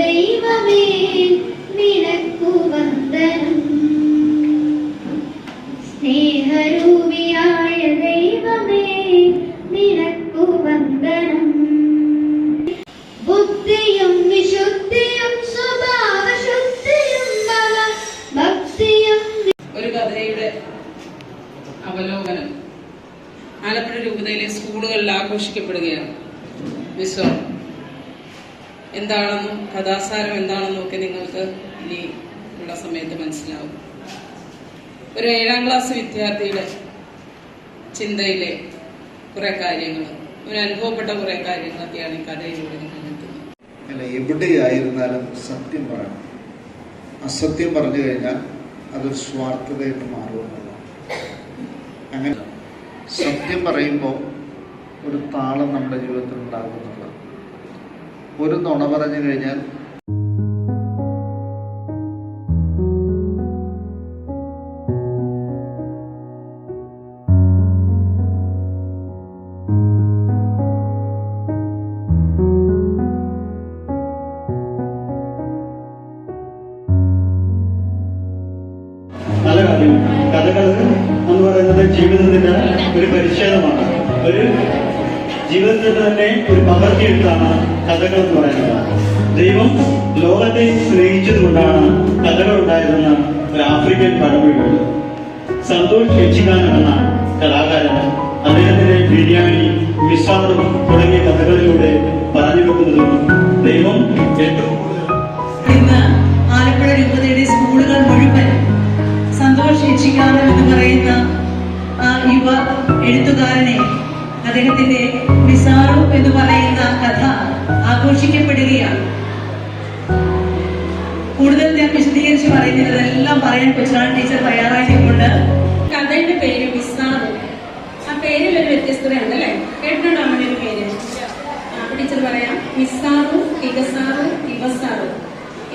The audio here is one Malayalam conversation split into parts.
ദൈവമേ വന്ദനം. ദൈവമേ വന്ദനം. ബുദ്ധിയും ഭക്തിയും ഒരു അവലോകനം. ആലപ്പുഴ രൂപതയിലെ സ്കൂളുകളിൽ ആഘോഷിക്കപ്പെടുകയാണ്. വിശ്വം എന്താണെന്നും കഥാസാരം എന്താണെന്നും ഒക്കെ നിങ്ങൾക്ക് ഇനി ഉള്ള സമയത്ത് മനസ്സിലാവും. ഒരു ഏഴാം ക്ലാസ് വിദ്യാർത്ഥിയുടെ ചിന്തയിലെ കുറെ കാര്യങ്ങൾ ഒരു അനുഭവപ്പെട്ട കുറെ കാര്യങ്ങളൊക്കെയാണ് ഈ കഥയിലൂടെ നിങ്ങൾ എത്തുന്നത് അല്ല എവിടെയായിരുന്നാലും സത്യം പറയണം. അസത്യം പറഞ്ഞു കഴിഞ്ഞാൽ അതൊരു സ്വാർത്ഥതയായിട്ട് മാറുമെന്നുള്ളതാണ് അങ്ങനെ സത്യം പറയുമ്പോൾ ഒരു താളം നമ്മുടെ ജീവിതത്തിൽ ഉണ്ടാകുന്നുള്ളത് ഒരു നുണ പറഞ്ഞു കഴിഞ്ഞാൽ കഥകൾ എന്ന് പറയുന്നത് ജീവിതത്തിന്റെ ഒരു പരിച്ഛേദമാണ്. ഒരു ജീവിതത്തിന്റെ തന്നെ ഒരു പകർത്തിയെടുത്താണ് കഥകൾ എന്ന് പറയുന്നത്. ദൈവം ലോകത്തെ സ്നേഹിച്ചതുകൊണ്ടാണ് കഥകൾ ഉണ്ടായതെന്ന് ഒരു ആഫ്രിക്കൻ പഴമൊഴിയുണ്ട് സന്തോഷ് യക്ഷിഗാനം എന്ന കലാകാരൻ. അദ്ദേഹത്തിന്റെ ബിരിയാണി മിസാറും തുടങ്ങിയ കഥകളിലൂടെ പറഞ്ഞു വെക്കുന്നതും ദൈവം ഏറ്റവും ആലപ്പുഴ രൂപതയുടെ സ്കൂളുകൾ മുഴുവൻ സന്തോഷ് യക്ഷിക്കാരൻ എന്ന് പറയുന്ന ആ യുവ എഴുത്തുകാരനെ അദ്ദേഹത്തിന്റെ പറയാൻ കൊച്ചുനാൾ ടീച്ചർ തയ്യാറായിട്ടുണ്ട് കഥയുടെ പേര് മിസ്സാറു ആ പേരിൽ ഒരു വ്യത്യസ്തതയുണ്ട് അല്ലേ? കേട്ടിട്ടുണ്ടോ അങ്ങനെ ഒരു പേര്? അപ്പൊ ടീച്ചർ പറയാം. മിസ്സാറു ഇഗസാറു ഇവസാറു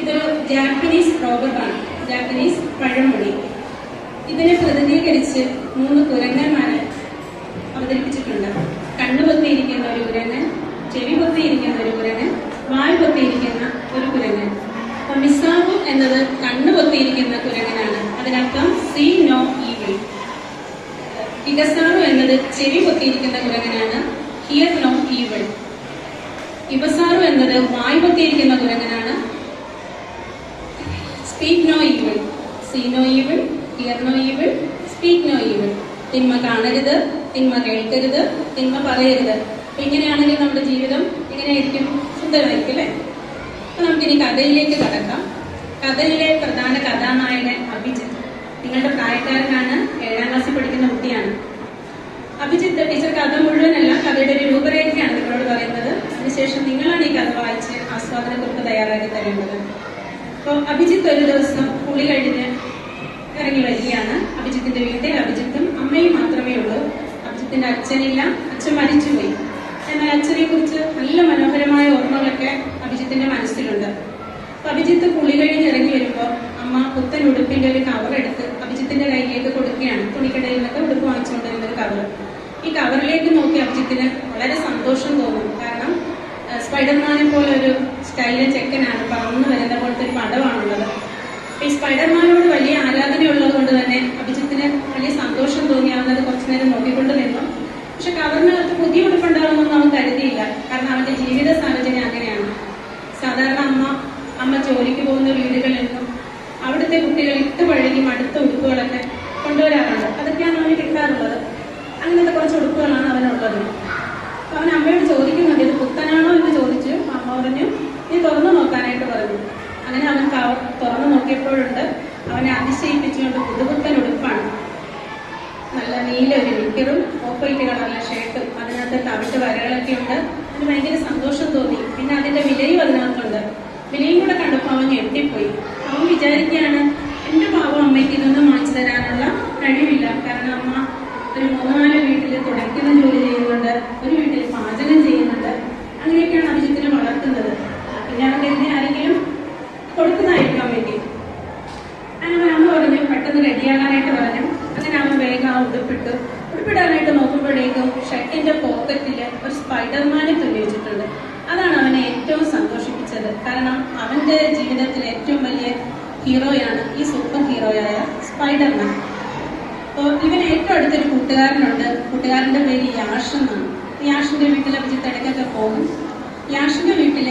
ഇതൊരു ജാപ്പനീസ് പ്രോബർട്ടാണ് ജാപ്പനീസ് പഴമൊഴി. ഇതിനെ പ്രതിനിധീകരിച്ച് മൂന്ന് കുരങ്ങന്മാരെ അവതരിപ്പിച്ചിട്ടുണ്ട് കണ്ണു പൊത്തിയിരിക്കുന്ന ഒരു കുരങ്ങൻ ചെവി പൊത്തിയിരിക്കുന്ന ഒരു കുരങ്ങൻ വായ് പൊത്തിയിരിക്കുന്ന ഒരു കുരങ്ങൻ അപ്പൊ മിസ്സാറു എന്നത് കണ്ണു പൊത്തിയിരിക്കുന്ന കുരങ്ങനാണ് അതിനർത്ഥം സീ നോ ഈവിൾ ഇഗസാറു എന്നത് ചെവി പൊത്തിയിരിക്കുന്ന കുരങ്ങനാണ് ഹിയർ നോ ഈവൾ ഇബസാറു എന്നത് വായ് പൊത്തിയിരിക്കുന്ന കുരങ്ങനാണ് speak no evil see no evil hear no evil speak no evil തിന്മ കാണരുത് തിന്മ കേൾക്കരുത് തിന്മ പറയരുത്. അപ്പൊ ഇങ്ങനെയാണെങ്കിൽ നമ്മുടെ ജീവിതം എങ്ങനെയായിരിക്കും സുന്ദരമായിരിക്കും അല്ലേ? അപ്പൊ നമുക്കിനി കഥയിലേക്ക് കടക്കാം. കഥയിലെ പ്രധാന കഥാനായകൻ അഭിജിത്ത്. നിങ്ങളുടെ പ്രായക്കാരനാണ് ഏഴാം ക്ലാസ്സിൽ പഠിക്കുന്ന കുട്ടിയാണ്. അഭിജിത്ത് ടീച്ചർ കഥ മുഴുവനല്ല കഥയുടെ ഒരു രൂപരേഖയാണ് നിങ്ങളോട് പറയുന്നത്. അതിനുശേഷം നിങ്ങളാണ് ഈ കഥ വായിച്ച് ആസ്വാദന കുറിപ്പ് തയ്യാറാക്കി തരേണ്ടത്. അപ്പോൾ അഭിജിത്ത് ഒരു ദിവസം കുളി കഴിഞ്ഞ് ഇറങ്ങി വരികയാണ്. അഭിജിത്തിന്റെ വീട്ടിൽ അഭിജിത്തും അമ്മയും മാത്രമേ ഉള്ളൂ. അഭിജിത്തിന്റെ അച്ഛനില്ല അച്ഛൻ മരിച്ചുപോയി. എന്നാൽ അച്ഛനെ കുറിച്ച് നല്ല മനോഹരമായ ഓർമ്മകളൊക്കെ അഭിജിത്തിന്റെ മനസ്സിലുണ്ട്. അപ്പൊ അഭിജിത്ത് കുളി കഴിഞ്ഞ് ഇറങ്ങി വരുമ്പോൾ അമ്മ പുത്തൻ ഉടുപ്പിന്റെ ഒരു കവർ എടുത്ത് അഭിജിത്തിന്റെ കയ്യിലേക്ക് കൊടുക്കുകയാണ്. തുണിക്കടയിൽ നിന്നൊക്കെ ഉടുപ്പ് വാങ്ങിച്ചുകൊണ്ടിരുന്ന ഒരു കവർ ഈ കവറിലേക്ക് നോക്കി അഭിജിത്തിന് വളരെ സന്തോഷം തോന്നും. കാരണം സ്പൈഡർമാനെ പോലെ ഒരു സ്റ്റൈലിലെ ചെക്കനാണ്. പറന്നു വരുന്ന പോലത്തെ ഒരു പടമാണുള്ളത്. ഈ സ്പൈഡർമാനോട് വലിയ ആരാധനയുള്ളത് കൊണ്ട് തന്നെ അഭിജിത്തിന് വലിയ സന്തോഷം തോന്നി കുറച്ചു നേരം നോക്കിക്കൊണ്ട് നിന്നു. പക്ഷെ കവറിനകത്ത് പുതിയ ഉടുപ്പുണ്ടാകുമെന്നൊന്നും അവൻ കരുതിയില്ല കാരണം അവന്റെ ജീവിത സാഹചര്യം അങ്ങനെയാണ് സാധാരണ അമ്മ അമ്മ ജോലിക്ക് പോകുന്ന വീടുകളിൽ നിന്നും അവിടുത്തെ കുട്ടികൾ ഇട്ട് പഴകി മടുത്ത ഉടുപ്പുകളൊക്കെ കൊണ്ടുവരാറുണ്ട് അതൊക്കെയാണ് അവന് കിട്ടാറുള്ളത് അങ്ങനത്തെ കുറച്ച് ഉടുപ്പുകളാണ് അവനുള്ളത് അപ്പൊ അവൻ അമ്മയോട് ചോദിക്കുന്നുണ്ട് ഇത് പുത്തനാണോ എന്ന് ചോദിച്ചു അമ്മ പറഞ്ഞു നീ തുറന്നു നോക്കാനായിട്ട് പറഞ്ഞു അങ്ങനെ അവൻ കവ- തുറന്നു നോക്കിയപ്പോഴുണ്ട് അവനെ അതിശയിപ്പിച്ചുകൊണ്ട് പുതുപുത്തൻ ഉടുപ്പാണ് നല്ല നീല ഒരു നിക്കറും ഓഫ് വൈറ്റ് കളറിലെ ഷർട്ടും അതിനകത്ത് വരകളൊക്കെ ഉണ്ട് അതിന് ഭയങ്കര സന്തോഷം തോന്നി. പിന്നെ അതിന്റെ വിലയും അതിനകത്തുണ്ട്. വിലയും കൂടെ കണ്ടപ്പോൾ അവൻ ഞെട്ടിപ്പോയി. അവൻ വിചാരിക്കുകയാണ് എന്റെ പാവം അമ്മയ്ക്ക് ഇതൊന്നും വാങ്ങിച്ചു തരാനുള്ള കഴിവില്ല. കാരണം അമ്മ ഒരു മൂന്നാൽ വീട്ടിൽ തുടയ്ക്കുന്ന ജോലി ചെയ്യുന്നുണ്ട് ഒരു വീട്ടിൽ പാചകം ചെയ്യുന്നുണ്ട്. അങ്ങനെയൊക്കെയാണ് അഭിജിത്തിനെ വളർത്തുന്നത് പിന്നെ അവൻ കരുതി ആരെങ്കിലും കൊടുക്കുന്നതായിരിക്കാം വേണ്ടി അങ്ങനെ അമ്മ പറഞ്ഞു പെട്ടെന്ന് റെഡിയാകാനായിട്ട് പറഞ്ഞു അങ്ങനെ അവൻ വേഗം ആ ഉടുപ്പിട്ടു ഉടുപ്പിടാനായിട്ട് നോക്കുമ്പോഴേക്കും ഷർട്ടിന്റെ പോക്കറ്റിൽ ഒരു സ്പൈഡർമാനെ തുന്നി വെച്ചിട്ടുണ്ട് അതാണ് അവനെ ഏറ്റവും കാരണം അവന്റെ ജീവിതത്തിലെ ഏറ്റവും വലിയ ഹീറോയാണ് ഈ സൂപ്പർ ഹീറോയായ സ്പൈഡർമാൻ. അപ്പോൾ ഇവന് ഏറ്റവും അടുത്തൊരു കൂട്ടുകാരനുണ്ട്. കൂട്ടുകാരന്റെ പേര് യാഷ് എന്നാണ്. യാഷിന്റെ വീട്ടിലെ അഭിജിത്ത് തിടക്കൊക്കെ പോകും. യാഷിന്റെ വീട്ടിൽ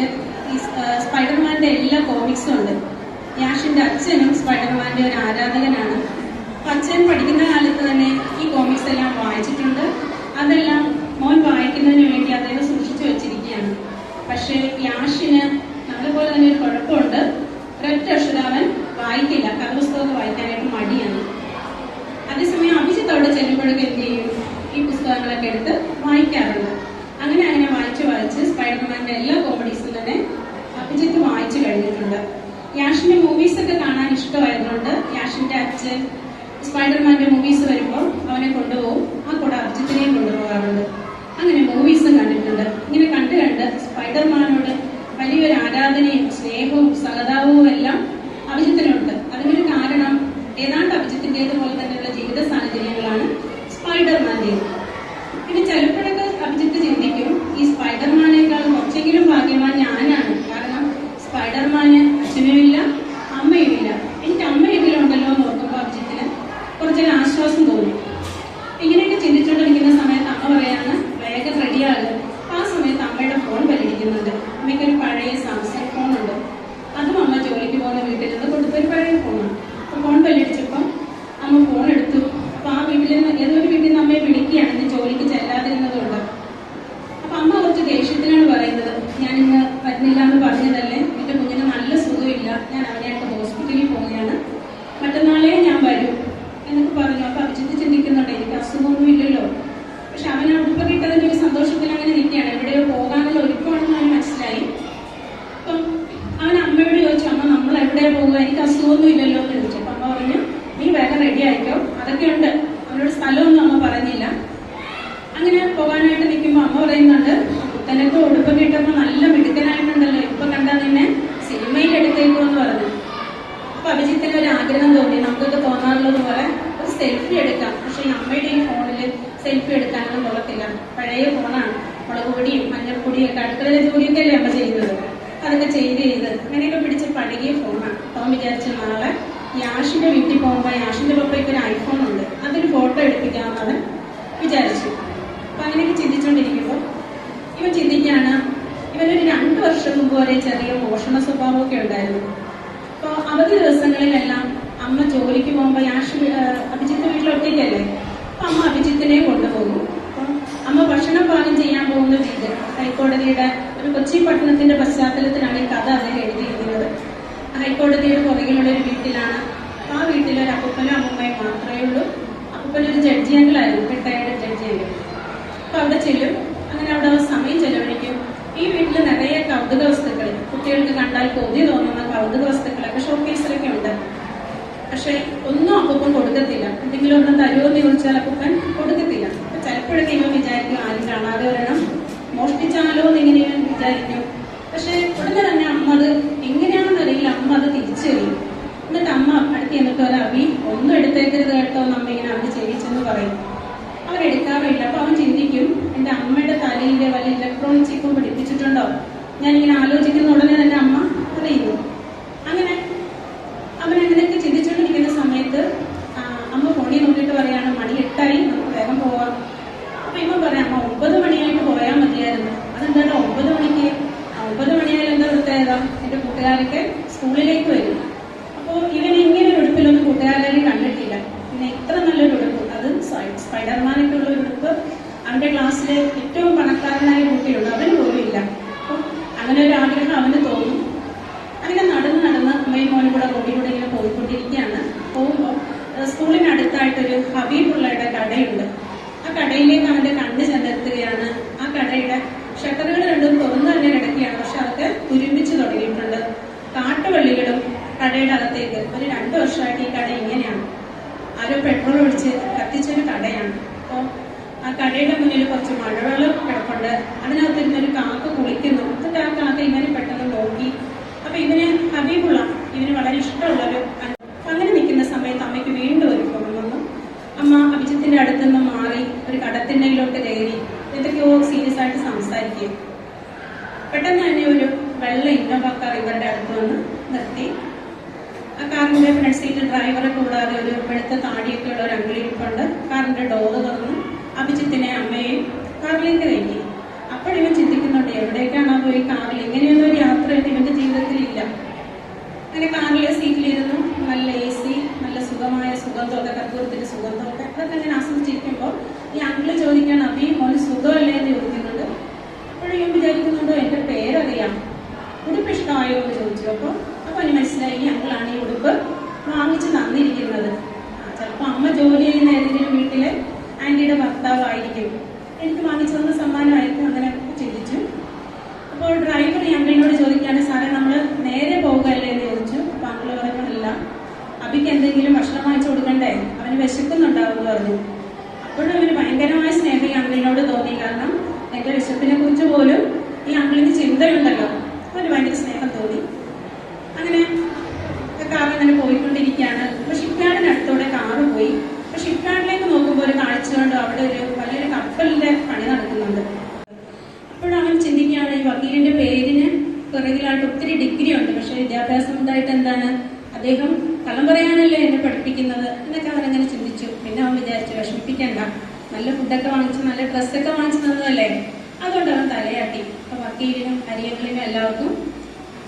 ഈ സ്പൈഡർമാന്റെ എല്ലാ കോമിക്സും ഉണ്ട്. യാഷിന്റെ അച്ഛനും സ്പൈഡർമാന്റെ ഒരു ആരാധകനാണ്. അച്ഛൻ പഠിക്കുന്ന കാലത്ത് തന്നെ ഈ കോമിക്സ് എല്ലാം വായിച്ചിട്ടുണ്ട്. അതെല്ലാം മോൻ വായിക്കുന്നതിന് വേണ്ടി അദ്ദേഹം സൂക്ഷിച്ചു വെച്ചിരിക്കുകയാണ്. പക്ഷേ യാഷിന് നമ്മളെപ്പോലെ തന്നെ ഒരു കുഴപ്പമുണ്ട്. ഒരൊറ്റ അക്ഷരം അവൻ വായിക്കില്ല. കഥപുസ്തകമൊക്കെ വായിക്കാനായിട്ട് മടിയാണ്. അതേസമയം അഭിജിത്ത് അവിടെ ചെല്ലുമ്പോഴൊക്കെ എന്ത് ചെയ്യും? ഈ പുസ്തകങ്ങളൊക്കെ എടുത്ത് വായിക്കാറുണ്ട്. അങ്ങനെ അങ്ങനെ വായിച്ച് വായിച്ച് സ്പൈഡർമാന്റെ എല്ലാ കോമഡീസും തന്നെ അഭിജിത്ത് വായിച്ചു കഴിഞ്ഞിട്ടുണ്ട്. യാഷിന്റെ മൂവീസ് ഒക്കെ കാണാൻ ഇഷ്ടമായതുകൊണ്ട് യാഷിന്റെ അച്ഛൻ സ്പൈഡർമാന്റെ മൂവീസ് വരുമ്പോൾ അവനെ കൊണ്ടുപോകും. ആ കൂടെ അഭിജിത്തിനെയും കൊണ്ടുപോകാറുണ്ട്. അങ്ങനെ മൂവീസും കണ്ടിട്ടുണ്ട്. ഇങ്ങനെ കണ്ട് കണ്ട് സ്പൈഡർമാനോട് വലിയൊരു ആരാധനയും സ്നേഹവും സഹതാപവും എല്ലാം അഭിജിത്തിനുണ്ട് അതിനൊരു കാരണം ഏതാണ്ട് അഭിജിത്തിന്റെതുപോലെ തന്നെയുള്ള ജീവിത സാഹചര്യങ്ങളാണ് സ്പൈഡർമാന്റേത് പിന്നെ ചിലപ്പോഴൊക്കെ അഭിജിത്ത് ചിന്തിക്കും ഈ സ്പൈഡർമാനേക്കാൾ കുറച്ചെങ്കിലും ഭാഗ്യവാൻ ഞാനാണ് കാരണം സ്പൈഡർമാന് അച്ഛനുമില്ല അമ്മയുമില്ല എനിക്ക് അമ്മയെങ്കിലും ഉണ്ടല്ലോ എന്ന് ഓർക്കുമ്പോൾ അഭിജിത്തിന് കുറച്ചൊരു ആശ്വാസം തോന്നി ഇങ്ങനെയൊക്കെ ചിന്തിച്ചുകൊണ്ടിരിക്കുന്ന സമയത്ത് അമ്മ പറയാണ് വേഗം റെഡിയാകും ആ സമയത്ത് അമ്മയുടെ ഫോൺ അമ്മയ്ക്കൊരു പഴയ സാംസങ് ഫോണുണ്ട്. അതും അമ്മ ജോലിക്ക് പോകുന്ന വീട്ടിൽ നിന്ന് കൊടുത്തൊരു പഴയ ഫോണാണ്. അപ്പോൾ ഫോൺ ബലിടിച്ചപ്പോൾ അമ്മ ഫോൺ എടുത്തു അപ്പൊ ആ വീട്ടിൽ നിന്ന് ഏതൊരു വീട്ടിൽ നിന്ന് അമ്മയെ വിളിക്കുകയാണ് ഇന്ന് ജോലിക്ക് ചെല്ലാതിരുന്നതുകൊണ്ട് അപ്പൊ അമ്മ കുറച്ച് ദേഷ്യത്തിലാണ് പറയുന്നത് ഞാൻ ഇന്ന് വരുന്നില്ല എന്ന് പറഞ്ഞതല്ലേ എന്റെ കുഞ്ഞിന് നല്ല സുഖമില്ല ഞാൻ അവനെയായിട്ട് ഹോസ്പിറ്റലിൽ പോവുകയാണ് മറ്റന്നാളേ ഞാൻ വരും എന്നൊക്കെ പറഞ്ഞു അപ്പൊ അഭിജിത്ത് ചിന്തിക്കുന്നുണ്ട് എനിക്ക് അസുഖമൊന്നും ഇല്ലല്ലോ പക്ഷെ അവൻ ഉടുപ്പ് കിട്ടതിന്റെ ഒരു സന്തോഷത്തിൽ അങ്ങനെ നിൽക്കുകയാണ് എവിടെയോ പോകാനുള്ള ഒരുക്കമാണെന്ന് അവന് മനസ്സിലായി അപ്പം അവൻ അമ്മയോട് ചോദിച്ചു അമ്മ നമ്മൾ എവിടെയാ പോകുക എനിക്ക് അസുഖമൊന്നും ഇല്ലല്ലോ എന്ന് ചോദിച്ചു അപ്പൊ അമ്മ പറഞ്ഞു നീ വേഗം റെഡി ആയിക്കോ അതൊക്കെ ഉണ്ട് അവനോട് സ്ഥലമൊന്നും അമ്മ പറഞ്ഞില്ല അങ്ങനെ പോകാനായിട്ട് നിൽക്കുമ്പോൾ അമ്മ പറയുന്നുണ്ട് തനക്ക് ഉടുപ്പ് കിട്ടുമ്പോൾ നല്ല മിടുക്കനായിട്ടുണ്ടല്ലോ. ഇപ്പൊ കണ്ടാ നിന്നെ സിനിമയിൽ എടുത്തേക്കോ എന്ന് പറഞ്ഞു. അപ്പൊ അഭിജിത്തിന് ഒരു ആഗ്രഹം തോന്നി നമുക്കൊക്കെ തോന്നാറുള്ളത് പോലെ ഒരു സെൽഫി എടുക്കാം. പക്ഷെ അമ്മയുടെ ഈ ഫോണിൽ സെൽഫി എടുക്കാനൊന്നും കൊള്ളത്തില്ല. പഴയ ഫോണാണ്. മുളക് പൊടിയും മഞ്ഞൾപ്പൊടിയും ഒക്കെ അടുക്കളയിലെ ജോലിയൊക്കെ അല്ലേ അമ്മ ചെയ്യുന്നത്. അതൊക്കെ ചെയ്ത് ചെയ്ത് അങ്ങനെയൊക്കെ പിടിച്ച് പഴകിയ ഫോണാണ്. അപ്പം വിചാരിച്ച നാളെ യാഷിന്റെ വീട്ടിൽ പോകുമ്പോൾ യാഷിന്റെ പപ്പയ്ക്ക് ഒരു ഐഫോൺ ഉണ്ട് അതൊരു ഫോട്ടോ എടുപ്പിക്കാമെന്നാണ് വിചാരിച്ചു. അപ്പൊ അങ്ങനെയൊക്കെ ചിന്തിച്ചുകൊണ്ടിരിക്കുമ്പോൾ ഇവൻ ചിന്തിക്കുകയാണ് ഇവനൊരു രണ്ട് വർഷം മുമ്പ് വരെ ചെറിയ പോഷണ സ്വഭാവമൊക്കെ ഉണ്ടായിരുന്നു. അപ്പോൾ അവധി ദിവസങ്ങളിലെല്ലാം അമ്മ ജോലിക്ക് പോകുമ്പോൾ യാഷ് അഭിജിത്ത് വീട്ടിലൊറ്റയ്ക്കല്ലേ അപ്പൊ അമ്മ അഭിജിത്തിനെ കൊണ്ടുപോകും. അമ്മ ഭക്ഷണം പാകം ചെയ്യാൻ പോകുന്ന വീട് ഹൈക്കോടതിയുടെ ഒരു കൊച്ചി പട്ടണത്തിന്റെ പശ്ചാത്തലത്തിലാണ് ഈ കഥ അദ്ദേഹം എഴുതിയിരിക്കുന്നത്. ഹൈക്കോടതിയുടെ പുറകിലുള്ള ഒരു വീട്ടിലാണ്. ആ വീട്ടിൽ ഒരു അപ്പൂപ്പനും അമ്മൂമ്മയും മാത്രമേ ഉള്ളൂ. അപ്പനൊരു ഒരു ജഡ്ജിയെങ്കിലായിരുന്നു റിട്ടയർഡ് ജഡ്ജിയെങ്കിൽ അപ്പൊ അവിടെ ചെല്ലും അങ്ങനെ അവിടെ സമയം ചെലവഴിക്കും. ഈ വീട്ടിൽ നിറയെ കൗതുക വസ്തുക്കൾ. കുട്ടികൾക്ക് കണ്ടാൽ കൊതി തോന്നുന്ന കൗതുക വസ്തുക്കളൊക്കെ ഷോക്കേസിലൊക്കെ ഉണ്ട്. പക്ഷെ ഒന്നും അപ്പൂപ്പൻ കൊടുക്കത്തില്ല. എന്തെങ്കിലും ഒന്നും തരുമോ എന്ന് ചോദിച്ചാൽ അപ്പൂപ്പൻ കൊടുക്കത്തില്ല. അപ്പൊ ചിലപ്പോഴൊക്കെ ഇവൻ വിചാരിക്കും ആരും കാണാതെ വരണം മോഷ്ടിച്ചാലോ എന്ന് ഇങ്ങനെ ഇവൻ വിചാരിക്കും. പക്ഷെ ഉടനെ തന്നെ അമ്മ അത് എങ്ങനെയാണെന്ന് അറിയില്ല അമ്മ അത് തിരിച്ചറിയും എന്നിട്ട് അമ്മ അടുത്ത് എന്നിട്ട് ഒരു അഭി ഒന്നും എടുത്തേക്കരുത് കേട്ടോ എന്ന് അമ്മ ഇങ്ങനെ അവന് ചെയ്യിച്ചെന്ന് പറയും അവൻ എടുക്കാറില്ല അപ്പൊ അവൻ ചിന്തിക്കും എന്റെ അമ്മയുടെ തലയിലെ വല്ല ഇലക്ട്രോണിക് ചിപ്പും പിടിപ്പിച്ചിട്ടുണ്ടോ ഞാൻ ഇങ്ങനെ ആലോചിക്കുന്ന ഉടനെ തന്നെ അമ്മ അറിയുന്നു അങ്ങനെ അവൻ അങ്ങനെയൊക്കെ ചിന്തിച്ചുകൊണ്ടിരിക്കുന്ന സമയത്ത് ആ, അമ്മ ഫോണിൽ നോക്കിയിട്ട് പറയാണ് മണി എട്ടായി നമുക്ക് വേഗം പോവാം അപ്പൊ ഇവൻ പറയാം അമ്മ ഒമ്പത് മണിയായിട്ട് പോയാൽ മതിയായിരുന്നു അതെന്താണ് ഒമ്പത് മണിക്ക് ആ, ഒമ്പത് മണിയായാലും എന്താ പ്രത്യേകത എന്റെ കൂട്ടുകാരൊക്കെ സ്കൂളിലേക്ക് വരും അപ്പോൾ ഇവൻ ഇങ്ങനെ ഒരു ഉടുപ്പിലൊന്നും കൂട്ടുകാരെ കണ്ടിട്ടില്ല പിന്നെ ഇത്ര നല്ലൊരു ഉടുപ്പ് അത് സ്പൈ- സ്പൈഡർമാനൊക്കെ ഉള്ള ഒരു ഉടുപ്പ് ക്ലാസ്സിലെ ഏറ്റവും പണക്കാരനായ കുട്ടിയുണ്ട്. അവന് പോലും ഇല്ല. അപ്പം അങ്ങനെ ഒരു ആഗ്രഹം അവന് തോന്നും അങ്ങനെ നടന്ന് നടന്ന് അമ്മയും മോനും കൂടെ റോഡിൽ കൂടെ ഇങ്ങനെ പോയിക്കൊണ്ടിരിക്കുകയാണ് പോകുമ്പോൾ സ്കൂളിന് അടുത്തായിട്ടൊരു ഹബീബുള്ളയുടെ കടയുണ്ട് ആ കടയിലേക്ക് അവന്റെ കണ്ണ് ചെന്നെത്തുകയാണ് ആ കടയുടെ ഷട്ടറുകൾ രണ്ടും തുറന്നു തന്നെ കിടക്കുകയാണ് പക്ഷെ അതൊക്കെ തുരുമ്പിച്ച് തുടങ്ങിയിട്ടുണ്ട് കാട്ടുവള്ളികളും കടയുടെ അകത്തേക്ക് ഒരു രണ്ടു വർഷമായിട്ട് ഈ കട ഇങ്ങനെയാണ് ആരോ പെട്രോൾ ഒഴിച്ച് കത്തിച്ചൊരു കടയാണ് അപ്പോൾ ആ കടയുടെ മുന്നിൽ കുറച്ച് മഴവെള്ളം കിടപ്പുണ്ട് അതിനകത്തിരുന്ന് ഒരു കാക്ക കുളിക്കുന്നു എന്നിട്ട് ആ കാക്ക ഇവനെ പെട്ടെന്ന് നോക്കി അപ്പൊ ഇവന് ഹബീബുള്ള ഇവന് വളരെ ഇഷ്ടമുള്ളൊരു അ- അപ്പൊ അങ്ങനെ നിൽക്കുന്ന സമയത്ത് അമ്മയ്ക്ക് വീണ്ടും ഒരു ഫോൺ വന്നു അമ്മ അഭിജിത്തിന്റെ അടുത്ത് നിന്ന് മാറി ഒരു കടത്തിണ്ണയിലോട്ട് കയറി എന്തൊക്കെയോ സീരിയസ് ആയിട്ട് സംസാരിക്കുക പെട്ടെന്ന് തന്നെ ഒരു വെള്ള ഇന്നോവ കാർ അടുത്ത് വന്ന് നിർത്തി ആ കാറിന്റെ ഫ്രണ്ട് സീറ്റ് ഡ്രൈവറെ കൂടാതെ ഒരു വെളുത്ത താടിയൊക്കെ ഉള്ള ഒരു അങ്കിൾ ഇരിപ്പുണ്ട് കാറിന്റെ ഡോറ് തുറന്നു അഭിജിത്തിനെ അമ്മയും കാറിലേക്ക് കയറ്റി അപ്പോഴിവൻ ചിന്തിക്കുന്നുണ്ട് എവിടേക്കാണോ പോയി കാറിൽ ഇങ്ങനെയൊന്നും ഒരു യാത്ര ഇവന്റെ ജീവിതത്തിൽ ഇല്ല അങ്ങനെ കാറിലെ സീറ്റിലിരുന്നു നല്ല എ സി നല്ല സുഖമായ സുഗന്ധമൊക്കെ കർപ്പൂരത്തിന്റെ സുഗന്ധമൊക്കെ അതൊക്കെ ഞാൻ ആസ്വദിച്ചിരിക്കുമ്പോൾ ഈ അങ്കിൾ ചോദിക്കാണ് അഭി മോന് സുഖമല്ലേ എന്ന് ചോദിക്കുന്നുണ്ട് അപ്പോഴും ഞാൻ വിചാരിക്കുന്നുണ്ടോ എന്റെ പേരറിയാം എന്ന് ചോദിച്ചു. അപ്പോൾ അപ്പൊ എനിക്ക് മനസ്സിലായി ഞങ്ങളാണ് ഈ ഉടുപ്പ് വാങ്ങിച്ചു തന്നിരിക്കുന്നത് ചിലപ്പോൾ അമ്മ ജോലി ചെയ്യുന്ന ഏതെങ്കിലും വീട്ടിലെ ആന്റിയുടെ ഭർത്താവായിരിക്കും എനിക്ക് വാങ്ങിച്ചു തന്ന സമ്മാനമായിരിക്കും അങ്ങനെ ചിന്തിച്ചു അപ്പോൾ ഡ്രൈവർ ഈ അങ്കിളിനോട് ചോദിക്കാണ് സാറേ നമ്മൾ നേരെ പോകുകയല്ലേ എന്ന് ചോദിച്ചു അപ്പൊ അങ്കിൾ പറയുന്നില്ല അബിക്ക് എന്തെങ്കിലും ഭക്ഷണം വാങ്ങിച്ചു കൊടുക്കണ്ടേ അവന് വിശക്കുന്നുണ്ടാവും എന്ന് പറഞ്ഞു അപ്പോഴും അവന് ഭയങ്കരമായ സ്നേഹം ഈ അങ്കിളിനോട് തോന്നി കാരണം എന്റെ വിശപ്പിനെ കുറിച്ച് പോലും ഈ അങ്കിളിന് ചിന്തയുണ്ടല്ലോ അവന് ഭയങ്കര സ്നേഹം തോന്നി അങ്ങനെ കാറിൽ ഇങ്ങനെ പോയിക്കൊണ്ടിരിക്കുകയാണ് അപ്പൊ ഷിപ്പ്യാർഡിന് അടുത്തൂടെ കാറ് പോയി അപ്പൊ ഷിപ്പ്യാർഡിലേക്ക് നോക്കുമ്പോൾ ഒരു കാഴ്ച കൊണ്ട് അവിടെ ഒരു വലിയൊരു കപ്പലിന്റെ പണി നടക്കുന്നുണ്ട് അപ്പോഴും അവൻ ചിന്തിക്കുകയാണ് ഈ വക്കീലിന്റെ പേരിന് പിറകിലായിട്ട് ഒത്തിരി ഡിഗ്രി ഉണ്ട്. പക്ഷെ വിദ്യാഭ്യാസം ഉണ്ടായിട്ട് എന്താണ്? അദ്ദേഹം കള്ളം പറയാനല്ലേ എന്നെ പഠിപ്പിക്കുന്നത് എന്നൊക്കെ അവനങ്ങനെ ചിന്തിച്ചു. പിന്നെ അവൻ വിചാരിച്ചു വിഷമിപ്പിക്കണ്ട. നല്ല ഫുഡൊക്കെ വാങ്ങിച്ച് നല്ല ഡ്രസ്സൊക്കെ വാങ്ങിച്ചു തന്നതല്ലേ? അതുകൊണ്ട് അവൻ തലയാട്ടി. അപ്പൊ വക്കീലിനും അരിയങ്ങളിനും എല്ലാവർക്കും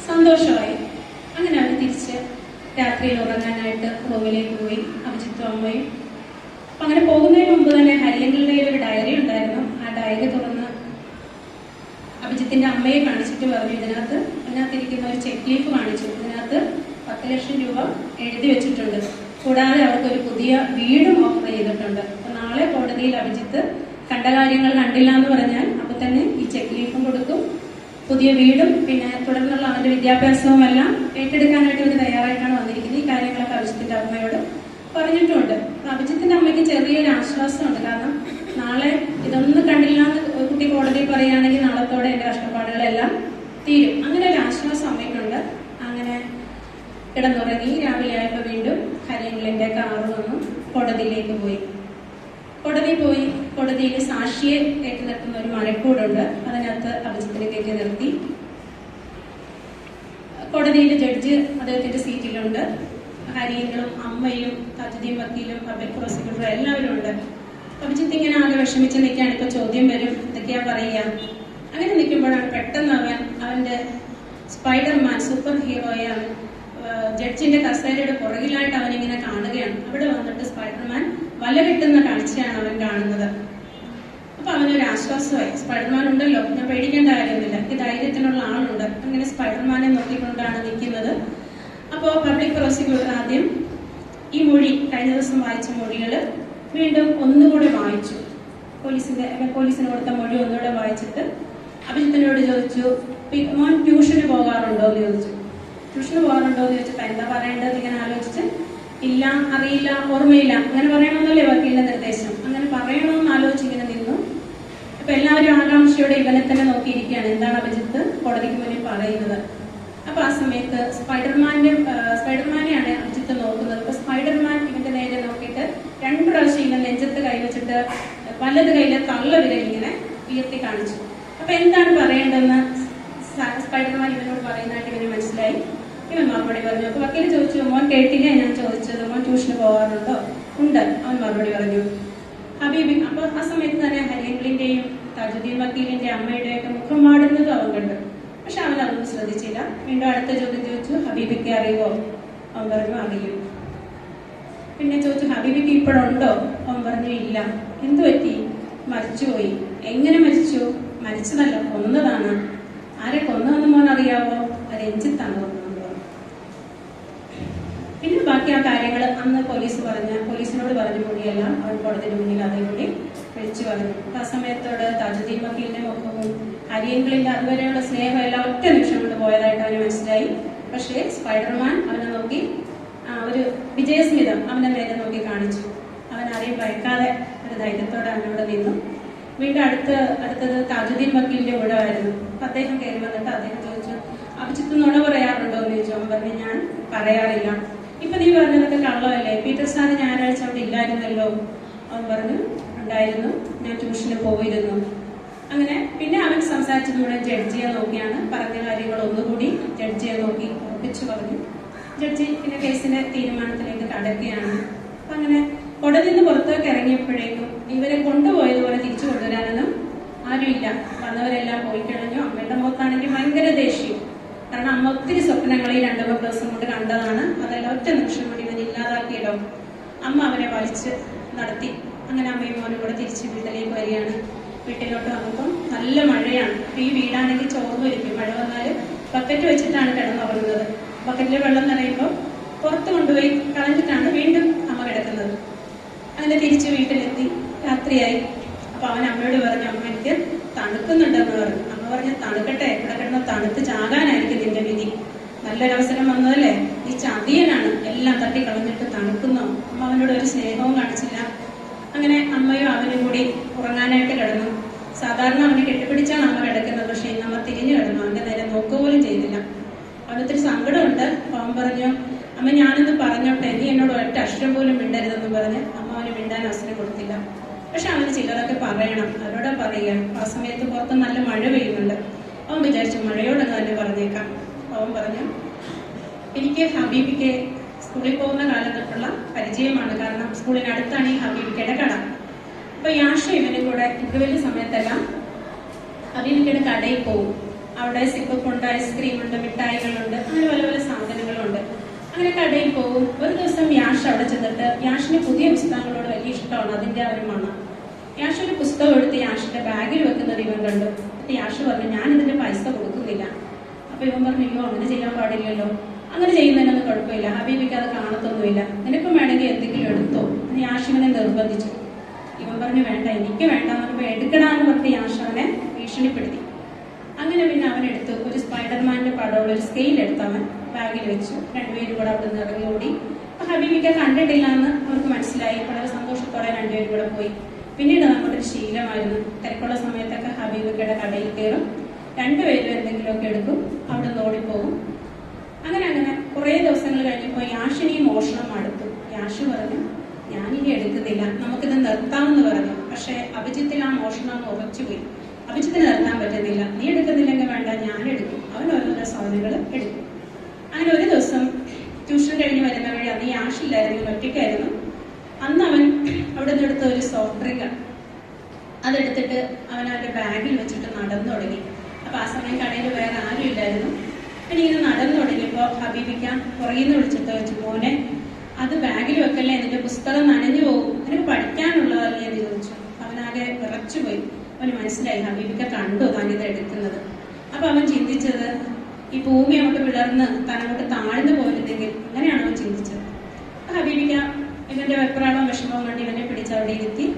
സന്തോഷമായി. അങ്ങനെ അവൻ തിരിച്ച് രാത്രിയിൽ ഉറങ്ങാനായിട്ട് റൂമിലേക്ക് പോയി. അഭിജിത്തും അമ്മയും. അങ്ങനെ പോകുന്നതിന് മുമ്പ് തന്നെ ഹരിയങ്ങളുടെ ഒരു ഡയറി ഉണ്ടായിരുന്നു. ആ ഡയറി തുറന്ന് അഭിജിത്തിന്റെ അമ്മയെ കാണിച്ചിട്ട് പറഞ്ഞു ഇതിനകത്ത് അതിനകത്ത് ഇരിക്കുന്ന ഒരു ചെക്ക് ലീഫ് കാണിച്ചു. ഇതിനകത്ത് പത്ത് ലക്ഷം രൂപ എഴുതി വെച്ചിട്ടുണ്ട്. കൂടാതെ അവർക്ക് ഒരു പുതിയ വീടും ഓഫർ ചെയ്തിട്ടുണ്ട്. അപ്പൊ നാളെ കോടതിയിൽ അഭിജിത്ത് കണ്ട കാര്യങ്ങൾ കണ്ടില്ല എന്ന് പറഞ്ഞാൽ അപ്പൊ തന്നെ ഈ ചെക്ക് ലീഫും കൊടുക്കും. പുതിയ വീടും പിന്നെ തുടർന്നുള്ള അവന്റെ വിദ്യാഭ്യാസവും എല്ലാം ഏറ്റെടുക്കാനായിട്ട് ഇവർ തയ്യാറായിട്ടാണ് വന്നിരിക്കുന്നത്. ഈ കാര്യങ്ങളൊക്കെ അഭിജിത്തിന്റെ അമ്മയോട് പറഞ്ഞിട്ടുണ്ട്. അഭിജിത്തിന്റെ അമ്മയ്ക്ക് ചെറിയൊരു ആശ്വാസമുണ്ട്. കാരണം നാളെ ഇതൊന്നും കണ്ടില്ല എന്ന് കുട്ടി കോടതിയിൽ പറയുകയാണെങ്കിൽ നാളത്തോടെ എന്റെ കഷ്ടപ്പാടുകളെല്ലാം തീരും. അങ്ങനെ ഒരു ആശ്വാസം അമ്മയ്ക്കുണ്ട്. അങ്ങനെ കിടന്നുറങ്ങി രാവിലെ ആയപ്പോൾ വീണ്ടും ഹരിയങ്ങളിന്റെ കാറ് വന്നു കോടതിയിലേക്ക് പോയി. കോടതി പോയി. കോടതിയിൽ സാക്ഷിയെ കയറ്റി നിർത്തുന്ന ഒരു മഴക്കൂടുണ്ട് അതിനകത്ത് അഭിജിത്തിനെ കയറ്റി നിർത്തി. കോടതിയിൽ ജഡ്ജ് അദ്ദേഹത്തിന്റെ സീറ്റിലുണ്ട്. ഹരിയങ്ങളും അമ്മയും തജുദ്ദീൻ വക്കീലും പബ്ലിക് പ്രോസിക്യൂട്ടറും എല്ലാവരും ഉണ്ട് അഭിജിത്ത് ഇങ്ങനെ ആകെ വിഷമിച്ച് നിൽക്കുകയാണ്. ഇപ്പൊ ചോദ്യം വരും. എന്തൊക്കെയാ പറയുക? അങ്ങനെ നിൽക്കുമ്പോഴാണ് പെട്ടെന്ന് അവൻ അവന്റെ സ്പൈഡർമാൻ സൂപ്പർ ഹീറോയെ അവൻ ജഡ്ജിന്റെ കസേരയുടെ പുറകിലായിട്ട് അവൻ ഇങ്ങനെ കാണുകയാണ്. അവിടെ വന്നിട്ട് സ്പൈഡർമാൻ വല കിട്ടുന്ന കാഴ്ചയാണ് അവൻ കാണുന്നത്. അപ്പൊ അവനൊരു ആശ്വാസമായി. സ്പൈഡർമാൻ ഉണ്ടല്ലോ ഞാൻ പേടിക്കേണ്ട കാര്യമൊന്നുമില്ല. എനിക്ക് ധൈര്യത്തിനുള്ള ആളുണ്ട്. അങ്ങനെ സ്പൈഡർമാനെ നോക്കിക്കൊണ്ടാണ് നിൽക്കുന്നത്. അപ്പോൾ പബ്ലിക് പ്രോസിക്യൂട്ടർ ആദ്യം ഈ മൊഴി കഴിഞ്ഞ ദിവസം വായിച്ച മൊഴികൾ വീണ്ടും ഒന്നുകൂടെ വായിച്ചു. പോലീസിന്റെ പോലീസിന് കൊടുത്ത മൊഴി ഒന്നുകൂടെ വായിച്ചിട്ട് അഭിജിത്തിനോട് ചോദിച്ചു "പി- മോൻ ട്യൂഷന് പോകാറുണ്ടോ? എന്ന് ചോദിച്ചു. ട്യൂഷന് പോകാറുണ്ടോ? എന്ന് ചോദിച്ചപ്പോൾ എന്താ പറയേണ്ടത് ഇങ്ങനെ ആലോചിച്ച് ഇല്ല അറിയില്ല ഓർമ്മയില്ല. അങ്ങനെ പറയണമെന്നല്ലേ വക്കീലിന്റെ നിർദ്ദേശം. അങ്ങനെ പറയണമെന്ന് ആലോചിച്ച് ഇങ്ങനെ നിന്നു. അപ്പൊ എല്ലാവരും ആകാംക്ഷയോടെ ഇവനെ തന്നെ നോക്കിയിരിക്കുകയാണ്. എന്താണ് അഭിജിത്ത് കോടതിക്ക് മുന്നിൽ പറയുന്നത്? അപ്പൊ ആ സമയത്ത് സ്പൈഡർമാന്റെ സ്പൈഡർമാനെയാണ് അഭിജിത്ത് നോക്കുന്നത്. അപ്പൊ സ്പൈഡർമാൻ ഇവന്റെ നേരെ നോക്കിയിട്ട് രണ്ടു പ്രാവശ്യം ഇങ്ങനെ നെഞ്ചത്ത് കൈവച്ചിട്ട് വലത് കയ്യിലെ തള്ള വിരൽ ഇങ്ങനെ ഉയർത്തി കാണിച്ചു. അപ്പൊ എന്താണ് പറയേണ്ടതെന്ന് സ്പൈഡർമാൻ ഇവനോട് പറയുന്നതായിട്ട് ഇവന് മനസ്സിലായി. ഇവൻ മറുപടി പറഞ്ഞു അപ്പൊ വക്കീൽ ചോദിച്ചു മോൻ കേട്ടില്ല? ഞാൻ ചോദിച്ചത് മോൻ ട്യൂഷന് പോകാറുണ്ടോ? ഉണ്ട് അവൻ മറുപടി പറഞ്ഞു. ഹബീബി അപ്പൊ ആ സമയത്ത് തന്നെ ഹരിയങ്കിളിന്റെയും താജുദ്ദീൻ വക്കീലിന്റെ അമ്മയുടെയും ഒക്കെ മുഖം മാടുന്നത് അവൻ കണ്ടു. പക്ഷെ അവൻ അതൊന്നും ശ്രദ്ധിച്ചില്ല. വീണ്ടും അടുത്ത ചോദ്യം ചോദിച്ചു ഹബീബിക്ക് അറിയുമോ അവൻ പറഞ്ഞു അറിയും. പിന്നെ ചോദിച്ചു ഹബീബിക്ക് ഇപ്പോഴുണ്ടോ? അവൻ പറഞ്ഞു ഇല്ല. എന്തു പറ്റി? മരിച്ചുപോയി. എങ്ങനെ മരിച്ചു? മരിച്ചതല്ല കൊന്നതാണ്. ആരെ കൊന്നതെന്ന് മോൻ അറിയാവോ? രഞ്ജിത്താണ് കൊന്നത് പിന്നെ ബാക്കി ആ കാര്യങ്ങൾ അന്ന് പോലീസ് പറഞ്ഞ പോലീസിനോട് പറഞ്ഞ മൊഴിയെല്ലാം അവൻ കോടതിയുടെ മുന്നിൽ അതേ കൂടി വിളിച്ചു പറഞ്ഞു. ആ സമയത്തോട് താജുദ്ദീൻ വക്കീലിന്റെ മുഖവും അരിയങ്കളിന്റെ അതുവരെയുള്ള സ്നേഹം എല്ലാം ഒറ്റ നിമിഷം കൊണ്ട് പോയതായിട്ട് അവന് മനസ്സിലായി. പക്ഷേ സ്പൈഡർമാൻ അവനെ നോക്കി ഒരു വിജയസ്മിതം അവനെ നേരെ നോക്കി കാണിച്ചു. അവൻ ആരെയും ഭയക്കാതെ ഒരു ധൈര്യത്തോടെ അവനോട് നിന്നു. വീണ്ടും അടുത്ത് അടുത്തത് താജുദ്ദീൻ വക്കീലിന്റെ ഊഴമായിരുന്നു അപ്പൊ അദ്ദേഹം കയറി വന്നിട്ട് അദ്ദേഹം ചോദിച്ചു അഭിജിത്ത് നുണ പറയാറുണ്ടോ? എന്ന് ചോദിച്ചു. അവൻ പറഞ്ഞു ഞാൻ പറയാറില്ല. ഇപ്പൊ നീ പറഞ്ഞതൊക്കെ കള്ളമല്ലേ? പീറ്റർ സാറ് ഞായറാഴ്ച അവിടെ ഇല്ലായിരുന്നല്ലോ? അവൻ പറഞ്ഞു ഉണ്ടായിരുന്നു. ഞാൻ ട്യൂഷന് പോയിരുന്നു. അങ്ങനെ പിന്നെ അവൻ സംസാരിച്ചതിലൂടെ ജഡ്ജിയെ നോക്കിയാണ്. പറഞ്ഞ കാര്യങ്ങൾ ഒന്നുകൂടി ജഡ്ജിയെ നോക്കി ജഡ്ജി പിന്നെ കേസിന്റെ തീരുമാനത്തിലേക്ക് കടക്കുകയാണ്. അങ്ങനെ കോടതിയിൽ നിന്ന് പുറത്തേക്ക് ഇറങ്ങിയപ്പോഴേക്കും ഇവരെ കൊണ്ടുപോയതുപോലെ തിരിച്ചു കൊണ്ടുവരാനൊന്നും ആരുമില്ല. വന്നവരെല്ലാം പോയി കഴിഞ്ഞു. അമ്മയുടെ മുഖത്താണെങ്കിൽ ഭയങ്കര ദേഷ്യം. കാരണം അമ്മ ഒത്തിരി സ്വപ്നങ്ങൾ ഈ രണ്ടു മൂന്ന് ദിവസം കൊണ്ട് കണ്ടതാണ്. അതെല്ലാം ഒറ്റ നിമിഷം കൊണ്ട് ഇവൻ ഇല്ലാതാക്കിയല്ലോ അമ്മ അവരെ വലിച്ച് നടത്തി. അങ്ങനെ അമ്മയും മോനും കൂടെ തിരിച്ച് വീട്ടിലേക്ക് വരികയാണ്. വീട്ടിലോട്ട് വന്നപ്പം നല്ല മഴയാണ്. ഈ വീടാണെങ്കിൽ ചോർന്നിരിക്കും മഴ വന്നാൽ ബക്കറ്റ് വെച്ചിട്ടാണ് കിടന്നുറങ്ങുന്നത്. ബക്കറ്റിലെ വെള്ളം നിറയുമ്പോൾ പുറത്ത് കൊണ്ടുപോയി കളഞ്ഞിട്ടാണ് വീണ്ടും അമ്മ കിടക്കുന്നത്. അങ്ങനെ തിരിച്ച് വീട്ടിലെത്തി. രാത്രിയായി. അപ്പൊ അവൻ അമ്മയോട് പറഞ്ഞു അമ്മ എനിക്ക് തണുക്കുന്നുണ്ടെന്ന് പറഞ്ഞു. അമ്മ പറഞ്ഞു തണുക്കട്ടെ. ഇവിടെ കിടന്ന് തണുത്ത് ചാകാനായിരിക്കും നിന്റെ വിധി. നല്ലൊരവസരം വന്നതല്ലേ? ഈ ചതിയനാണ്. എല്ലാം തട്ടി കളഞ്ഞിട്ട് തണുക്കുന്നു. അമ്മ അവനോട് ഒരു സ്നേഹവും കാണിച്ചില്ല. അങ്ങനെ അമ്മയും അവനും കൂടി ഉറങ്ങാനായിട്ട് കിടന്നു. സാധാരണ അവനെ കെട്ടിപ്പിടിച്ചാണ് അമ്മ കിടക്കുന്നത്. പക്ഷെ ഇന്ന് അമ്മ തിരിഞ്ഞു കിടന്നു. അവന്റെ നേരെ നോക്കുക പോലും ചെയ്തില്ല. അവനൊത്തിരി സങ്കടമുണ്ട്. അവൻ പറഞ്ഞു അമ്മ ഞാനൊന്ന് പറഞ്ഞോട്ടെ നീ എന്നോട് ഒറ്റ അക്ഷരം പോലും മിണ്ടരുതെന്ന് പറഞ്ഞ് അമ്മ അവന് മിണ്ടാൻ അവസരം കൊടുത്തില്ല. പക്ഷെ അവന് ചിലതൊക്കെ പറയണം. അവരോട് പറയുക ആ സമയത്ത് പുറത്ത് നല്ല മഴ പെയ്യുന്നുണ്ട് അവൻ വിചാരിച്ചു മഴയോടൊന്ന് തന്നെ പറഞ്ഞേക്കാം അവൻ പറഞ്ഞു എനിക്ക് ഹബീബിക്ക് സ്കൂളിൽ പോകുന്ന കാലം പരിചയമാണ്. കാരണം സ്കൂളിനടുത്താണ് ഈ ഹബീബിക്കയുടെ കട. അപ്പൊ യാഷ ഇവനും കൂടെ ഇന്റർവെല്ല് സമയത്തെല്ലാം ഹബീബിക്കയുടെ കടയിൽ പോകും. അവിടെ സിപ്പുണ്ട് ഐസ്ക്രീം ഉണ്ട് മിഠായികളുണ്ട് അങ്ങനെ പല പല സാധനങ്ങളുണ്ട്. അങ്ങനെ കടയിൽ പോകും. ഒരു ദിവസം യാഷ് അവിടെ ചെന്നിട്ട് യാഷിന് പുതിയ പുസ്തകങ്ങളോട് വലിയ ഇഷ്ടമാണ് അതിന്റെ ആ ഒരു മണം. യാഷ് ഒരു പുസ്തകം എടുത്ത് യാഷിന്റെ ബാഗിൽ വെക്കുന്നത് ഇവൻ കണ്ടു. യാഷ് പറഞ്ഞു ഞാൻ ഇതിന്റെ പൈസ കൊടുക്കുന്നില്ല. അപ്പൊ ഇവൻ പറഞ്ഞു അയ്യോ അങ്ങനെ ചെയ്യാൻ പാടില്ലല്ലോ. അങ്ങനെ ചെയ്യുന്നതിനൊന്നും കുഴപ്പമില്ല. ഹബീബിക്ക് അത് കാണത്തൊന്നുമില്ല. നിനക്കും വേണമെങ്കിൽ എന്തെങ്കിലും എടുത്തോ. എന്ന് യാഷിവനെ നിർബന്ധിച്ചു. ഇവൻ പറഞ്ഞു വേണ്ട എനിക്ക് വേണ്ട എന്ന് പറഞ്ഞപ്പോ എടുക്കണമെന്ന് പറഞ്ഞിട്ട് യാഷ് അവനെ ഭീഷണിപ്പെടുത്തി. അങ്ങനെ പിന്നെ അവൻ എടുത്തു ഒരു സ്പൈഡർമാന്റെ പടമുള്ള ഒരു സ്കെയിൽ എടുത്ത് അവൻ ബാഗിൽ വെച്ചു. രണ്ടുപേരും കൂടെ അവിടെ നിന്ന് ഇറങ്ങി ഓടി. അപ്പൊ ഹബീബിക്ക കണ്ടിട്ടില്ല എന്ന് അവർക്ക് മനസ്സിലായി. വളരെ സന്തോഷത്തോടെ രണ്ടുപേരും കൂടെ പോയി. പിന്നീട് നമ്മുടെ ഒരു ശീലമായിരുന്നു. തിരക്കുള്ള സമയത്തൊക്കെ ഹബീബിക്കയുടെ കടയിൽ കയറും. രണ്ടുപേരും എന്തെങ്കിലുമൊക്കെ എടുക്കും. അവിടെ നിന്ന് ഓടിപ്പോകും. അങ്ങനെ അങ്ങനെ കുറേ ദിവസങ്ങൾ കഴിഞ്ഞപ്പോൾ യാഷിനി മോഷണം അടുത്തു. യാഷ് പറഞ്ഞു ഞാനിനി എടുക്കുന്നില്ല. നമുക്കിത് നിർത്താമെന്ന് പറഞ്ഞു. പക്ഷെ അഭിജിത്തിൽ ആ മോഷണം ഉറച്ചുപോയി. അഭിജിത്തിന് നിർത്താൻ പറ്റുന്നില്ല നീ എടുക്കുന്നില്ലെങ്കിൽ വേണ്ട ഞാൻ എടുക്കും. അവൻ ഓരോരോ സാധനങ്ങൾ എടുക്കും. അങ്ങനെ ഒരു ദിവസം ട്യൂഷൻ കഴിഞ്ഞ് വരുന്ന വഴി അന്ന് യാഷില്ലായിരുന്നു ഒറ്റയ്ക്കായിരുന്നു. അന്ന് അവൻ അവിടെ നിന്ന് എടുത്ത ഒരു സോഫ്റ്റ് ഡ്രിങ്ക് അതെടുത്തിട്ട് അവൻ അവന്റെ ബാഗിൽ വെച്ചിട്ട് നടന്നു തുടങ്ങി. അപ്പൊ ആ സമയം കടയിൽ വേറെ ആരും ഇല്ലായിരുന്നു. പിന്നെ ഇങ്ങനെ നടന്നു തുടങ്ങിയപ്പോൾ ഹബീബിക്ക പുറകിൽ നിന്ന് വിളിച്ചിട്ട് വെച്ചു മോനെ അത് ബാഗിൽ വെക്കല്ലേ? എന്നിട്ട് പുസ്തകം നനഞ്ഞു പോകും. നിനക്ക് പഠിക്കാനുള്ളതല്ലേ എന്ന് ചോദിച്ചു അവനാകെ വിറച്ചുപോയി അവന് മനസ്സിലായി ഹബീബിക്ക കണ്ടു താൻ ഇത് എടുക്കുന്നത്. അപ്പൊ അവൻ ചിന്തിച്ചത് ഈ ഭൂമി അങ്ങോട്ട് വിളർന്ന് താൻ അങ്ങോട്ട് താഴ്ന്നു പോയിരുന്നെങ്കിൽ അങ്ങനെയാണ് അവൻ ചിന്തിച്ചത്? ഹബീബിക്ക ഇവന്റെ വെപ്രാളവും വിഷമവും കൊണ്ട് ഇവനെ പിടിച്ച് അവിടെ ഇരുത്തി.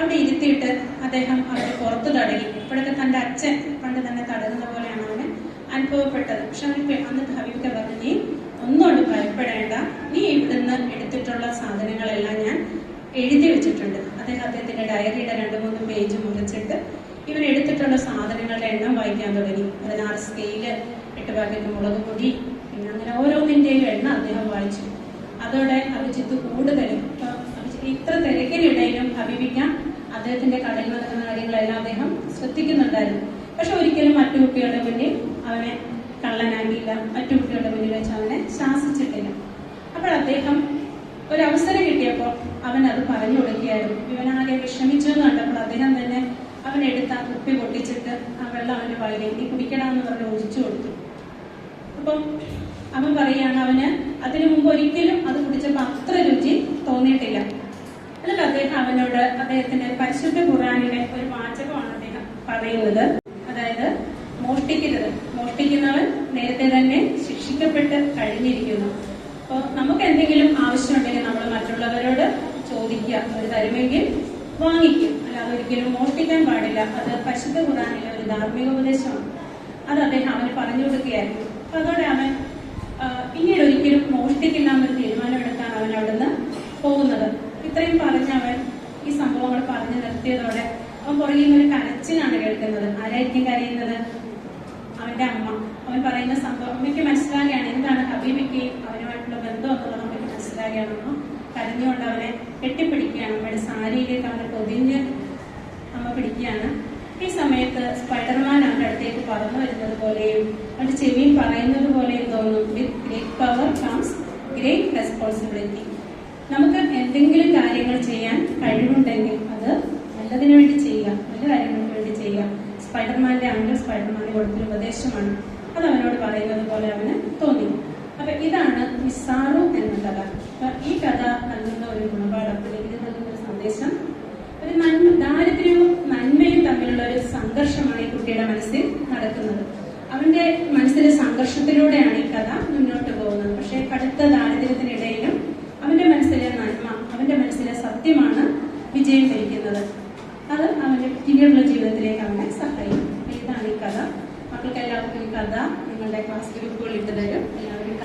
അവിടെ ഇരുത്തിയിട്ട് അദ്ദേഹം അവരെ പുറത്തു തടകി. ഇപ്പോഴൊക്കെ തന്റെ അച്ഛൻ പണ്ട് തന്നെ തടകുന്ന പോലെയാണ് അവന് അനുഭവപ്പെട്ടത്. പക്ഷെ അവന് പെ- അന്ന് ഹബീബിക്ക പറഞ്ഞു നീ ഒന്നുകൊണ്ട് ഭയപ്പെടേണ്ട. നീ ഇവിടുന്ന് എടുത്തിട്ടുള്ള സാധനങ്ങളെല്ലാം ഞാൻ എഴുതി വെച്ചിട്ടുണ്ട്. അദ്ദേഹം അദ്ദേഹത്തിന്റെ ഡയറിയുടെ രണ്ട് മൂന്ന് പേജ് മുറിച്ചിട്ട് ഇവൻ എടുത്തിട്ടുള്ള സാധനങ്ങളുടെ എണ്ണം വായിക്കാൻ തുടങ്ങി. പതിനാറ് സ്കെയിൽ എട്ട് പാക്കറ്റ് മുളക് പൊടി പിന്നെ അങ്ങനെ ഓരോന്നിന്റെയും എണ്ണം അദ്ദേഹം വായിച്ചു. അതോടെ അഭിജിത്ത് കൂടുതലും ഇത്ര തിരക്കിനിടയിലും അഭിപിക്കാൻ അദ്ദേഹത്തിന്റെ കടയിൽ നടക്കുന്ന കാര്യങ്ങളെല്ലാം അദ്ദേഹം ശ്രദ്ധിക്കുന്നുണ്ടായിരുന്നു. പക്ഷെ ഒരിക്കലും മറ്റു കുട്ടികളുടെ മുന്നിൽ അവനെ കള്ളനാക്കിയില്ല. മറ്റു കുട്ടികളുടെ മുന്നിൽ വെച്ച് അവനെ ശാസിച്ചിട്ടില്ല. അപ്പോൾ അദ്ദേഹം ഒരു അവസരം കിട്ടിയപ്പോൾ അവൻ അത് പറഞ്ഞു കൊടുക്കുകയായിരുന്നു. ഇവനാകെ വിഷമിച്ചു എന്ന് കണ്ടപ്പോൾ അദ്ദേഹം തന്നെ അവൻ എടുത്ത ആ കുപ്പി പൊട്ടിച്ചിട്ട് ആ വെള്ളം അവന്റെ വളരെ നീ കുടിക്കണമെന്ന് പറഞ്ഞ് ഒഴിച്ചു കൊടുത്തു. അപ്പം അവൻ പറയാണ് അവന് അതിനു മുമ്പ് ഒരിക്കലും അത് കുടിച്ചപ്പോൾ അത്ര രുചി തോന്നിയിട്ടില്ല. എന്നിട്ട് അദ്ദേഹം അവനോട് അദ്ദേഹത്തിന്റെ പരിശുദ്ധ ഖുറാനിലെ ഒരു വാചകമാണ് അദ്ദേഹം പറയുന്നത്. അതായത് മോഷ്ടിക്കരുത്. മോഷ്ടിക്കുന്നവൻ നേരത്തെ തന്നെ ശിക്ഷിക്കപ്പെട്ട് കഴിഞ്ഞിരിക്കുന്നു. അപ്പോൾ നമുക്ക് എന്തെങ്കിലും ആവശ്യമുണ്ടെങ്കിൽ നമ്മൾ മറ്റുള്ളവരോട് ചോദിക്കുക അവർ തരുമെങ്കിൽ വാങ്ങിക്കും. അല്ലാതെ ഒരിക്കലും മോഷ്ടിക്കാൻ പാടില്ല. അത് പരിശുദ്ധ ഖുറാനിലെ ഒരു ധാർമ്മിക ഉപദേശമാണ്. അത് അദ്ദേഹം അവന് പറഞ്ഞു കൊടുക്കുകയായിരുന്നു. അപ്പൊ അതോടെ അവൻ പിന്നീട് ഒരിക്കലും മോഷ്ടിക്കില്ല എന്നൊരു തീരുമാനമെടുത്താണ് അവൻ അവിടുന്ന് പോകുന്നത്. ഇത്രയും പറഞ്ഞ് അവൻ ഈ സംഭവങ്ങൾ പറഞ്ഞു നിർത്തിയതോടെ അവൻ പുറകിൽ ഒരു കരച്ചിലാണ് കേൾക്കുന്നത്. ആരായിരിക്കും കരയുന്നത്? അവന്റെ അമ്മ. അവൻ പറയുന്ന സംഭവം അമ്മയ്ക്ക് മനസ്സിലാകുകയാണ്. എന്താണ് ഹബീബയ്ക്ക് അവനുമായിട്ടുള്ള ബന്ധം എന്നുള്ളത് അമ്മയ്ക്ക് മനസ്സിലാകുകയാണെന്നോ? കരഞ്ഞുകൊണ്ട് അവനെ കെട്ടിപ്പിടിക്കുകയാണ്. അമ്മയുടെ സാരിയിലേക്ക് അവനെ പൊതിഞ്ഞ് അമ്മ പിടിക്കുകയാണ്. ഈ സമയത്ത് സ്പൈഡർമാൻ അവന്റെ അടുത്തേക്ക് പറന്നു വരുന്നത് പോലെയും അവന്റെ ചെവിയിൽ പറയുന്നത് പോലെയും തോന്നും with great power comes great responsibility നമുക്ക് എന്തെങ്കിലും കാര്യങ്ങൾ ചെയ്യാൻ കഴിവുണ്ടെങ്കിൽ അത് നല്ലതിനു വേണ്ടി ചെയ്യുക നല്ല കാര്യങ്ങൾക്ക് വേണ്ടി ചെയ്യുക. സ്പൈഡർമാന്റെ അങ്കിൾ സ്പൈഡർമാന് കൊടുത്തൊരു ഉപദേശമാണ്. അത് അവനോട് പറയുന്നത് പോലെ അവന് തോന്നി. അപ്പൊ ഇതാണ് മിസാറു എന്ന കഥ. ഈ കഥ നൽകുന്ന ഒരു ഗുണപാഠം അല്ലെങ്കിൽ നൽകുന്ന ഒരു സന്ദേശം ഒരു നന്മ ദാരിദ്ര്യവും നന്മയും തമ്മിലുള്ള ഒരു സംഘർഷമാണ് ഈ കുട്ടിയുടെ മനസ്സിൽ നടക്കുന്നത്. അവന്റെ മനസ്സിലെ സംഘർഷത്തിലൂടെയാണ് ഈ കഥ മുന്നോട്ട് പോകുന്നത്. പക്ഷേ കടുത്ത ദാരിദ്ര്യത്തിനിടയിലും അവന്റെ മനസ്സിലെ നന്മ അവന്റെ മനസ്സിലെ സത്യമാണ് വിജയം ഭരിക്കുന്നത് അത് അവന്റെ പിന്നീടുള്ള ജീവിതത്തിലേക്ക് അവനെ സഹായിക്കും. ഇതാണ് ഈ കഥ. മക്കൾക്ക് എല്ലാവർക്കും ഈ കഥ നിങ്ങളുടെ ക്ലാസ് ഗ്രൂപ്പുകൾ ഇട്ട് തരും. എല്ലാവരും